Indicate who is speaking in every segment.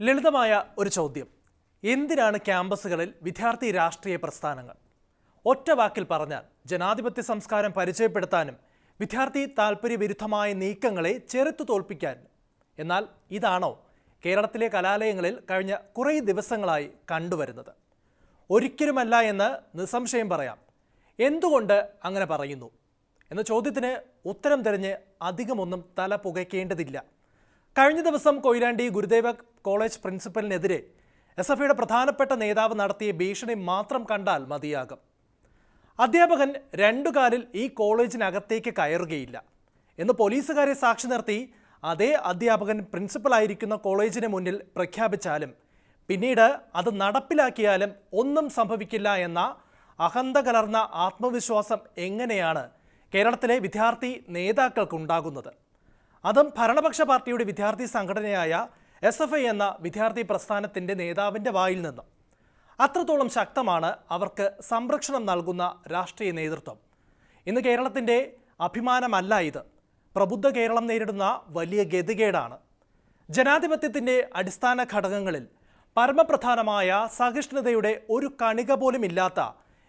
Speaker 1: ലളിതമായ ഒരു ചോദ്യം. എന്തിനാണ് ക്യാമ്പസുകളിൽ വിദ്യാർത്ഥി രാഷ്ട്രീയ പ്രസ്ഥാനങ്ങൾ? ഒറ്റ വാക്കിൽ പറഞ്ഞാൽ ജനാധിപത്യ സംസ്കാരം പരിചയപ്പെടുത്താനും വിദ്യാർത്ഥി താല്പര്യവിരുദ്ധമായ നീക്കങ്ങളെ ചെറുത്തു തോൽപ്പിക്കാനും. എന്നാൽ ഇതാണോ കേരളത്തിലെ കലാലയങ്ങളിൽ കഴിഞ്ഞ കുറേ ദിവസങ്ങളായി കണ്ടുവരുന്നത്? ഒരിക്കലുമല്ല എന്ന് നിസ്സംശയം പറയാം. എന്തുകൊണ്ട് അങ്ങനെ പറയുന്നു? എന്ന ചോദ്യത്തിന് ഉത്തരം തിരഞ്ഞ് അധികമൊന്നും തല പുകയ്ക്കേണ്ടതില്ല. കഴിഞ്ഞ ദിവസം കൊയിലാണ്ടി ഗുരുദേവ കോളേജ് പ്രിൻസിപ്പലിനെതിരെ എസ് എഫ് ഐയുടെ പ്രധാനപ്പെട്ട നേതാവ് നടത്തിയ ഭീഷണി മാത്രം കണ്ടാൽ മതിയാകും. അധ്യാപകൻ രണ്ടു കാലിൽ ഈ കോളേജിനകത്തേക്ക് കയറുകയില്ല എന്ന് പോലീസുകാരെ സാക്ഷി നിർത്തി അതേ അധ്യാപകൻ പ്രിൻസിപ്പലായിരിക്കുന്ന കോളേജിന് മുന്നിൽ പ്രഖ്യാപിച്ചാലും പിന്നീട് അത് നടപ്പിലാക്കിയാലും ഒന്നും സംഭവിക്കില്ല എന്ന അഹന്ത കലർന്ന ആത്മവിശ്വാസം എങ്ങനെയാണ് കേരളത്തിലെ വിദ്യാർത്ഥി നേതാക്കൾക്കുണ്ടാകുന്നത്? അതും ഭരണപക്ഷ പാർട്ടിയുടെ വിദ്യാർത്ഥി സംഘടനയായ എസ് എഫ് ഐ എന്ന വിദ്യാർത്ഥി പ്രസ്ഥാനത്തിന്റെ നേതാവിന്റെ വായിൽ നിന്ന്. അത്രത്തോളം ശക്തമാണ് അവർക്ക് സംരക്ഷണം നൽകുന്ന രാഷ്ട്രീയ നേതൃത്വം. ഇന്ന് കേരളത്തിന്റെ അഭിമാനമല്ല ഇത്. പ്രബുദ്ധ കേരളം നേരിടുന്ന വലിയ ഗതികേടാണ്. ജനാധിപത്യത്തിന്റെ അടിസ്ഥാന ഘടകങ്ങളിൽ പരമപ്രധാനമായ സഹിഷ്ണുതയുടെ ഒരു കണിക പോലും ഇല്ലാത്ത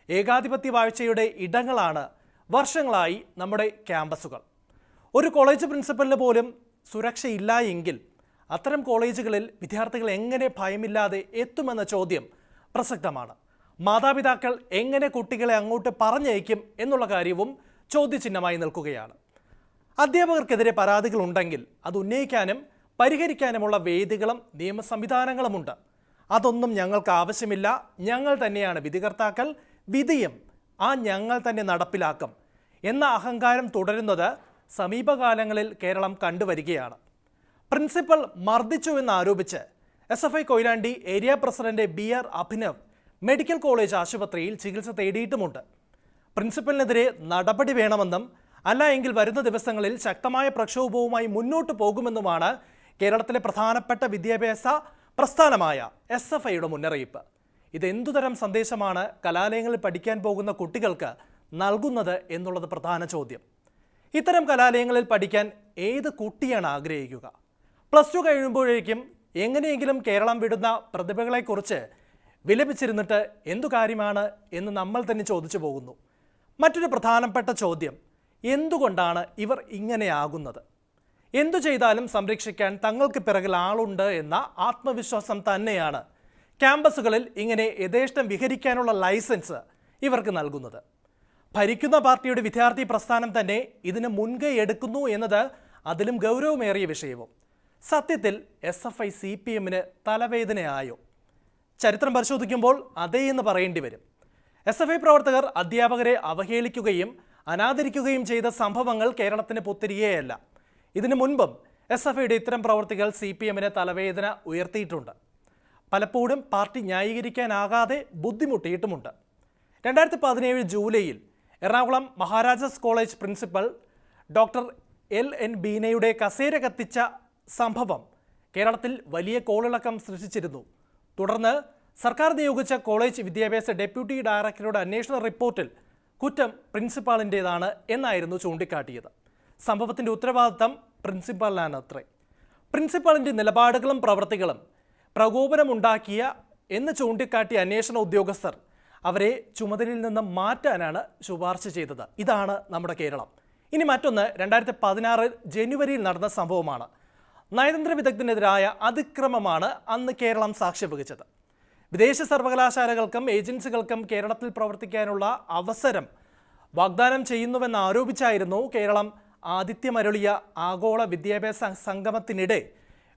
Speaker 1: ഏകാധിപത്യ വാഴ്ചയുടെ ഇടങ്ങളാണ് വർഷങ്ങളായി നമ്മുടെ ക്യാമ്പസുകൾ. ഒരു കോളേജ് പ്രിൻസിപ്പലിന് പോലും സുരക്ഷയില്ല എങ്കിൽ അത്തരം കോളേജുകളിൽ വിദ്യാർത്ഥികൾ എങ്ങനെ ഭയമില്ലാതെ എത്തുമെന്ന ചോദ്യം പ്രസക്തമാണ്. മാതാപിതാക്കൾ എങ്ങനെ കുട്ടികളെ അങ്ങോട്ട് പറഞ്ഞയക്കും എന്നുള്ള കാര്യവും ചോദ്യചിഹ്നമായി നിൽക്കുകയാണ്. അധ്യാപകർക്കെതിരെ പരാതികൾ ഉണ്ടെങ്കിൽ അത് ഉന്നയിക്കാനും പരിഹരിക്കാനുമുള്ള വേദികളും നിയമ സംവിധാനങ്ങളുമുണ്ട്. അതൊന്നും ഞങ്ങൾക്ക് ആവശ്യമില്ല. ഞങ്ങൾ തന്നെയാണ് വിധികർത്താക്കൾ. വിധിയും ആ ഞങ്ങൾ തന്നെ നടപ്പിലാക്കും എന്ന അഹങ്കാരം തുടരുന്നത് സമീപകാലങ്ങളിൽ കേരളം കണ്ടുവരികയാണ്. പ്രിൻസിപ്പൽ മർദ്ദിച്ചു എന്നാരോപിച്ച് S F I Koyilandy area president B R Abhinav medical college ആശുപത്രിയിൽ ചികിത്സ തേടിയിട്ടുമുണ്ട്. പ്രിൻസിപ്പലിനെതിരെ നടപടി വേണമെന്നും അല്ല എങ്കിൽ വരുന്ന ദിവസങ്ങളിൽ ശക്തമായ പ്രക്ഷോഭവുമായി മുന്നോട്ട് പോകുമെന്നുമാണ് കേരളത്തിലെ പ്രധാനപ്പെട്ട വിദ്യാഭ്യാസ പ്രസ്ഥാനമായ എസ് എഫ് ഐയുടെ മുന്നറിയിപ്പ്. ഇതെന്തുതരം സന്ദേശമാണ് കലാലയങ്ങളിൽ പഠിക്കാൻ പോകുന്ന കുട്ടികൾക്ക് നൽകുന്നത് എന്നുള്ളത് പ്രധാന ചോദ്യം. ഇത്തരം കലാലയങ്ങളിൽ പഠിക്കാൻ ഏത് കുട്ടിയാണ് ആഗ്രഹിക്കുക? പ്ലസ് ടു കഴിയുമ്പോഴേക്കും എങ്ങനെയെങ്കിലും കേരളം വിടുന്ന പ്രതിഭകളെക്കുറിച്ച് വിലപിച്ചിരുന്നിട്ട് എന്തു കാര്യമാണ് എന്ന് നമ്മൾ തന്നെ ചോദിച്ചു പോകുന്നു. മറ്റൊരു പ്രധാനപ്പെട്ട ചോദ്യം എന്തുകൊണ്ടാണ് ഇവർ ഇങ്ങനെയാകുന്നത് എന്തു ചെയ്താലും സംരക്ഷിക്കാൻ തങ്ങൾക്ക് പിറകിൽ ആളുണ്ട് എന്ന ആത്മവിശ്വാസം തന്നെയാണ് ക്യാമ്പസുകളിൽ ഇങ്ങനെ യഥേഷ്ടം വിഹരിക്കാനുള്ള ലൈസൻസ് ഇവർക്ക് നൽകുന്നത്. ഭരിക്കുന്ന പാർട്ടിയുടെ വിദ്യാർത്ഥി പ്രസ്ഥാനം തന്നെ ഇതിന് മുൻകൈ എടുക്കുന്നു എന്നത് അതിലും ഗൗരവമേറിയ വിഷയവും. സത്യത്തിൽ S F I C P എമ്മിന് തലവേദനയായോ? ചരിത്രം പരിശോധിക്കുമ്പോൾ അതേ എന്ന് പറയേണ്ടി വരും. എസ് എഫ് ഐ പ്രവർത്തകർ അധ്യാപകരെ അവഹേളിക്കുകയും അനാദരിക്കുകയും ചെയ്ത സംഭവങ്ങൾ കേരളത്തിന് പുത്തിരിയേയല്ല ഇതിനു മുൻപും എസ് എഫ് ഐയുടെ ഇത്തരം പ്രവർത്തികൾ സി പി എമ്മിന് തലവേദന ഉയർത്തിയിട്ടുണ്ട്. പലപ്പോഴും പാർട്ടി ന്യായീകരിക്കാനാകാതെ ബുദ്ധിമുട്ടിയിട്ടുമുണ്ട്. രണ്ടായിരത്തി പതിനേഴ് ജൂലൈയിൽ Ernakulam Maharajas college principal doctor L N ബീനയുടെ കസേര കത്തിച്ച സംഭവം കേരളത്തിൽ വലിയ കോളിളക്കം സൃഷ്ടിച്ചിരുന്നു. തുടർന്ന് സർക്കാർ നിയോഗിച്ച കോളേജ് വിദ്യാഭ്യാസ ഡെപ്യൂട്ടി ഡയറക്ടറുടെ അന്വേഷണ റിപ്പോർട്ടിൽ കുറ്റം പ്രിൻസിപ്പാളിന്റേതാണ് എന്നായിരുന്നു ചൂണ്ടിക്കാട്ടിയത്. സംഭവത്തിന്റെ ഉത്തരവാദിത്തം പ്രിൻസിപ്പാളിനാണ് അത്രേ പ്രിൻസിപ്പാളിന്റെ നിലപാടുകളും പ്രവൃത്തികളും പ്രകോപനമുണ്ടാക്കിയ എന്ന് ചൂണ്ടിക്കാട്ടിയ അന്വേഷണ ഉദ്യോഗസ്ഥർ അവരെ ചുമതലയിൽ നിന്ന് മാറ്റാനാണ് ശുപാർശ ചെയ്തത്. ഇതാണ് നമ്മുടെ കേരളം. ഇനി മറ്റൊന്ന് രണ്ടായിരത്തി പതിനാറ് ജനുവരിയിൽ നടന്ന സംഭവമാണ്. നയതന്ത്ര വിദഗ്ധനെതിരായ അതിക്രമമാണ് അന്ന് കേരളം സാക്ഷ്യം വഹിച്ചത് വിദേശ സർവകലാശാലകൾക്കും ഏജൻസികൾക്കും കേരളത്തിൽ പ്രവർത്തിക്കാനുള്ള അവസരം വാഗ്ദാനം ചെയ്യുന്നുവെന്ന് ആരോപിച്ചായിരുന്നു കേരളം ആദിത്യമരുളിയ ആഗോള വിദ്യാഭ്യാസ സംഗമത്തിനിടെ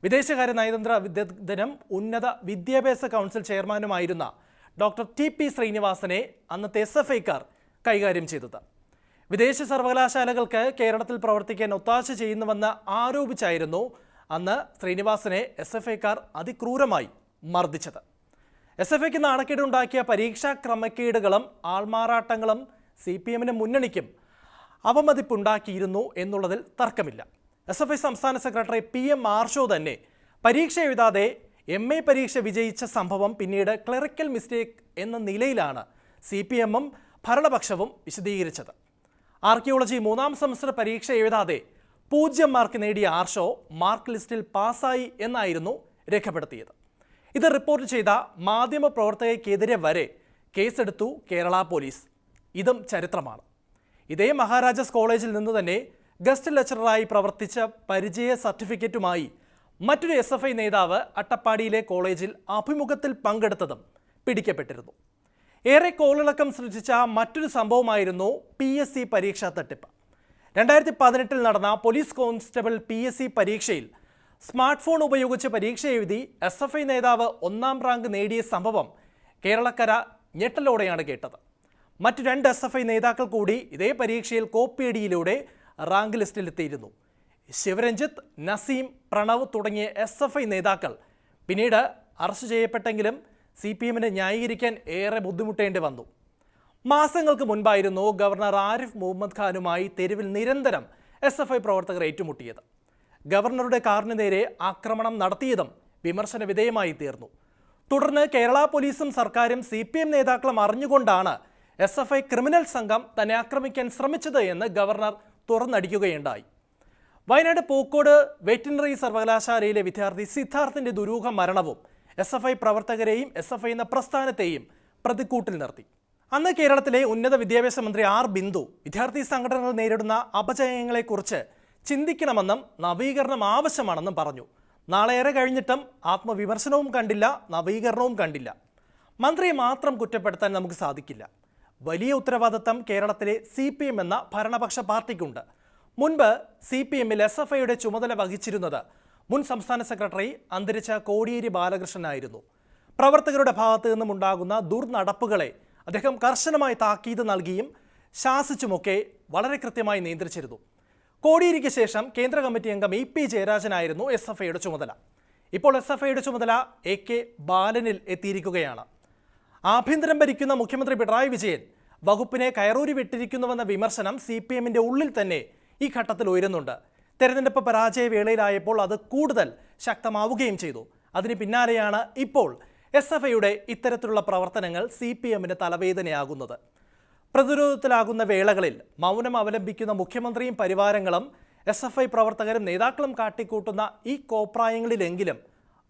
Speaker 1: വിദേശകാര്യ നയതന്ത്ര വിദഗ്ധനും ഉന്നത വിദ്യാഭ്യാസ കൗൺസിൽ ചെയർമാനുമായിരുന്ന ഡോക്ടർ ടി പി ശ്രീനിവാസനെ അന്നത്തെ എസ് എഫ് ഐക്കാർ കൈകാര്യം ചെയ്തത്. വിദേശ സർവകലാശാലകൾക്ക് കേരളത്തിൽ പ്രവർത്തിക്കാൻ ഒത്താശ ചെയ്യുന്നുവെന്ന് ആരോപിച്ചായിരുന്നു അന്ന് ശ്രീനിവാസനെ എസ് എഫ് ഐക്കാർ അതിക്രൂരമായി മർദ്ദിച്ചത്. എസ് എഫ് ഐക്ക് നാണക്കേടുണ്ടാക്കിയ പരീക്ഷാ ക്രമക്കേടുകളും ആൾമാറാട്ടങ്ങളും സി പി എമ്മിന് മുന്നണിക്കും അവമതിപ്പുണ്ടാക്കിയിരുന്നു എന്നുള്ളതിൽ തർക്കമില്ല. എസ് എഫ് ഐ സംസ്ഥാന സെക്രട്ടറി പി എം മാർഷോ തന്നെ പരീക്ഷ എഴുതാതെ എം എ പരീക്ഷ വിജയിച്ച സംഭവം പിന്നീട് ക്ലറിക്കൽ മിസ്റ്റേക്ക് എന്ന നിലയിലാണ് സി പി എമ്മും ഭരണപക്ഷവും വിശദീകരിച്ചത്. ആർക്കിയോളജി മൂന്നാം സെമസ്റ്റർ പരീക്ഷ എഴുതാതെ പൂജ്യം മാർക്ക് നേടിയ ആർഷോ മാർക്ക് ലിസ്റ്റിൽ പാസ്സായി എന്നായിരുന്നു രേഖപ്പെടുത്തിയത്. ഇത് റിപ്പോർട്ട് ചെയ്ത മാധ്യമ പ്രവർത്തകയ്ക്കെതിരെ വരെ കേസെടുത്തു കേരള പോലീസ്. ഇതും ചരിത്രമാണ്. ഇതേ മഹാരാജാസ് കോളേജിൽ നിന്ന് തന്നെ ഗസ്റ്റ് ലെക്ചററായി പ്രവർത്തിച്ച പരിചയ സർട്ടിഫിക്കറ്റുമായി മറ്റൊരു എസ് എഫ് ഐ നേതാവ് അട്ടപ്പാടിയിലെ കോളേജിൽ അഭിമുഖത്തിൽ പങ്കെടുത്തതും പിടിക്കപ്പെട്ടിരുന്നു. ഏറെ കോളിളക്കം സൃഷ്ടിച്ച മറ്റൊരു സംഭവമായിരുന്നു പി എസ് സി പരീക്ഷാ തട്ടിപ്പ്. രണ്ടായിരത്തി പതിനെട്ടിൽ നടന്ന police constable P S C പരീക്ഷയിൽ സ്മാർട്ട് ഫോൺ ഉപയോഗിച്ച് പരീക്ഷ എഴുതി എസ് എഫ് ഐ നേതാവ് ഒന്നാം റാങ്ക് നേടിയ സംഭവം കേരളക്കര ഞെട്ടലോടെയാണ് കേട്ടത്. മറ്റ് രണ്ട് എസ് എഫ് ഐ നേതാക്കൾ കൂടി ഇതേ പരീക്ഷയിൽ കോപ്പിയടിയിലൂടെ റാങ്ക് ലിസ്റ്റിലെത്തിയിരുന്നു. ശിവരഞ്ജിത്ത് നസീം പ്രണവ് തുടങ്ങിയ എസ് എഫ് ഐ നേതാക്കൾ പിന്നീട് അറസ്റ്റ് ചെയ്യപ്പെട്ടെങ്കിലും സി പി എമ്മിന് ന്യായീകരിക്കാൻ ഏറെ ബുദ്ധിമുട്ടേണ്ടി വന്നു. മാസങ്ങൾക്ക് മുൻപായിരുന്നു ഗവർണർ ആരിഫ് മുഹമ്മദ് ഖാനുമായി തെരുവിൽ നിരന്തരം എസ് എഫ് ഐ പ്രവർത്തകർ ഏറ്റുമുട്ടിയത്. ഗവർണറുടെ കാറിന് നേരെ ആക്രമണം നടത്തിയതും വിമർശന വിധേയമായി തീർന്നു. തുടർന്ന് കേരള പോലീസും സർക്കാരും സി പി എം നേതാക്കളും അറിഞ്ഞുകൊണ്ടാണ് എസ് എഫ് ഐ ക്രിമിനൽ സംഘം തന്നെ ആക്രമിക്കാൻ ശ്രമിച്ചത് എന്ന് ഗവർണർ തുറന്നടിക്കുകയുണ്ടായി. വയനാട് പൂക്കോട് വെറ്റിനറി സർവകലാശാലയിലെ വിദ്യാർത്ഥി സിദ്ധാർത്ഥിന്റെ ദുരൂഹ മരണവും എസ് എഫ് ഐ പ്രവർത്തകരെയും എസ് എഫ് ഐ എന്ന പ്രസ്ഥാനത്തെയും പ്രതിക്കൂട്ടിൽ നിർത്തി. അന്ന് കേരളത്തിലെ ഉന്നത വിദ്യാഭ്യാസ മന്ത്രി ആർ ബിന്ദു വിദ്യാർത്ഥി സംഘടനകൾ നേരിടുന്ന അപജയങ്ങളെക്കുറിച്ച് ചിന്തിക്കണമെന്നും നവീകരണം ആവശ്യമാണെന്നും പറഞ്ഞു. നാളെയേറെ കഴിഞ്ഞിട്ടും ആത്മവിമർശനവും കണ്ടില്ല നവീകരണവും കണ്ടില്ല. മന്ത്രിയെ മാത്രം കുറ്റപ്പെടുത്താൻ നമുക്ക് സാധിക്കില്ല. വലിയ ഉത്തരവാദിത്തം കേരളത്തിലെ സി എന്ന ഭരണപക്ഷ പാർട്ടിക്കുണ്ട്. മുൻപ് സി പി എമ്മിൽ എസ് എഫ് ഐയുടെ ചുമതല വഹിച്ചിരുന്നത് മുൻ സംസ്ഥാന സെക്രട്ടറി അന്തരിച്ച കോടിയേരി ബാലകൃഷ്ണനായിരുന്നു. പ്രവർത്തകരുടെ ഭാഗത്തു നിന്നുമുണ്ടാകുന്ന ദുർനടപ്പുകളെ അദ്ദേഹം കർശനമായി താക്കീത് നൽകിയും ശാസിച്ചുമൊക്കെ വളരെ കൃത്യമായി നിയന്ത്രിച്ചിരുന്നു. കോടിയേരിക്ക് ശേഷം കേന്ദ്ര കമ്മിറ്റി അംഗം ഇ പി ജയരാജനായിരുന്നു എസ് എഫ് ഐയുടെ ചുമതല. ഇപ്പോൾ എസ് എഫ് ഐയുടെ ചുമതല എ കെ ബാലനിൽ എത്തിയിരിക്കുകയാണ്. ആഭ്യന്തരം ഭരിക്കുന്ന മുഖ്യമന്ത്രി പിണറായി വിജയൻ വകുപ്പിനെ കയറൂരി വിട്ടിരിക്കുന്നുവെന്ന വിമർശനം സി പി എമ്മിന്റെ ഉള്ളിൽ തന്നെ ഈ ഘട്ടത്തിൽ ഉയരുന്നുണ്ട്. തെരഞ്ഞെടുപ്പ് പരാജയ വേളയിലായപ്പോൾ അത് കൂടുതൽ ശക്തമാവുകയും ചെയ്തു. അതിന് പിന്നാലെയാണ് ഇപ്പോൾ എസ് എഫ് ഐയുടെ ഇത്തരത്തിലുള്ള പ്രവർത്തനങ്ങൾ സി പി എമ്മിന് തലവേദനയാകുന്നത്. പ്രതിരോധത്തിലാകുന്ന വേളകളിൽ മൗനം അവലംബിക്കുന്ന മുഖ്യമന്ത്രിയും പരിവാരങ്ങളും എസ് എഫ് ഐ പ്രവർത്തകരും നേതാക്കളും കാട്ടിക്കൂട്ടുന്ന ഈ കോപ്രായങ്ങളിലെങ്കിലും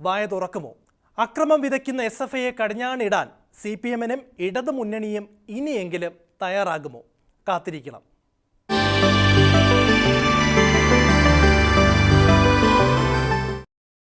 Speaker 1: വായ തുറക്കുമോ? അക്രമം വിതയ്ക്കുന്ന എസ് എഫ് ഐയെ കടിഞ്ഞാണിടാൻ സി പി എമ്മിനും ഇടതുമുന്നണിയും ഇനിയെങ്കിലും തയ്യാറാകുമോ? കാത്തിരിക്കണം.